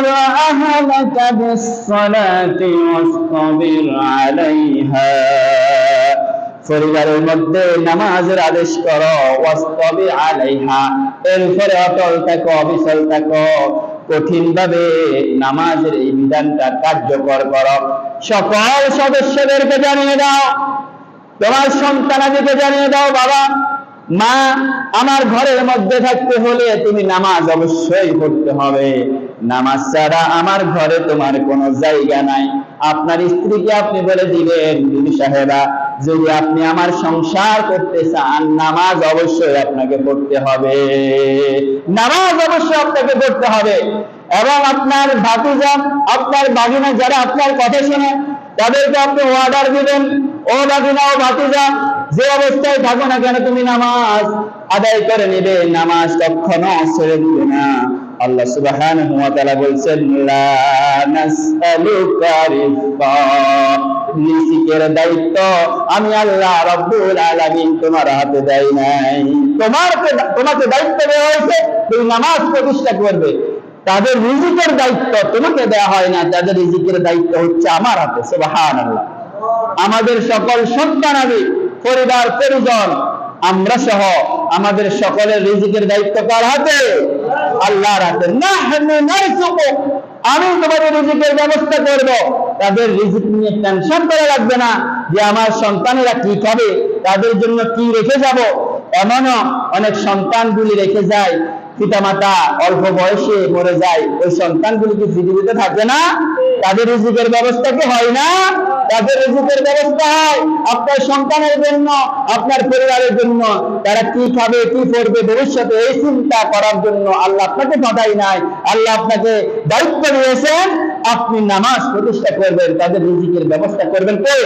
وأمر أهلك بالصلاة واصطبر عليها পরিবারের মধ্যে নামাজের আদেশ করো ওয়াস্তবি আলাইহা এরপরে অটল থাকো অবিচল থাকো কঠিন ভাবে নামাজের এই বিধানটা কার্যকর করো সকল সদস্যদেরকে জানিয়ে দাও তোমার সন্তানাদিকে জানিয়ে দাও বাবা মা, আমার ঘরের মধ্যে থাকতে হলে তুমি নামাজ অবশ্যই পড়তে হবে। নামাজ ছাড়া আমার ঘরে তোমার কোনো জায়গা নাই। আপনার স্ত্রীকে আপনি বলে দিবেন দিদি সাহেবা, যদি আপনি আমার সংসার করতে চান, নামাজ অবশ্যই আপনাকে পড়তে হবে। নামাজ অবশ্যই আপনাকে পড়তে হবে। এবং আপনার ভাতিজা, আপনার বাগিনা যারা আপনার কথা শোনে, তাদেরকে আপনি অর্ডার দিবেন। ও বাগিনা, ও ভাতিজা যে অবস্থায় থাকো না কেন, তুমি নামাজ আদায় করে নিবে। নামাজ কখনো ছেড়ে দিবে না। আল্লাহ সুবহানাহু ওয়া তাআলা বলছেন রিজিকের দায়িত্ব আমি আল্লাহ রাব্বুল আলামিন তোমার হাতে দেই নাই। তোমার তোমাকে দায়িত্ব দেওয়া হয়েছে, তুমি নামাজ প্রতিষ্ঠা করবে। তাদের রিজিকের দায়িত্ব তোমাকে দেওয়া হয় না, তাদের রিজিকের দায়িত্ব হচ্ছে আমার হাতে, সুবহানাল্লাহ। আমাদের সকল সন্তানাদি পরিবার, পরিজন, আমরা সহ আমাদের সকলের রিজিকের দায়িত্ব কার হাতে? আল্লাহর হাতে। না আমি তোমাদের রিজিকের ব্যবস্থা করব। তাদের রিজিক নিয়ে টেনশন করা লাগবে না যে আমার সন্তানেরা কি খাবে, তাদের জন্য কি রেখে যাব। এমনও অনেক সন্তানগুলি রেখে যায়। পিতামাতা অল্প বয়সে মরে যায়। ওই সন্তানগুলি কি পৃথিবীতে থাকে না? তাদের রিজিকের ব্যবস্থা কি হয় না? তাদের রুজুকের ব্যবস্থা হয় আপনার সন্তানের জন্য, আপনার পরিবারের জন্য। তারা কি খাবে, কি করবে ভবিষ্যতে এই চিন্তা করার জন্য আল্লাহ আপনাকে পাঠাই নাই। আল্লাহ আপনাকে দায়িত্ব দিয়েছেন, আপনি নামাজ প্রতিষ্ঠা করবেন, তাদের রিজিকের ব্যবস্থা করবেন কে?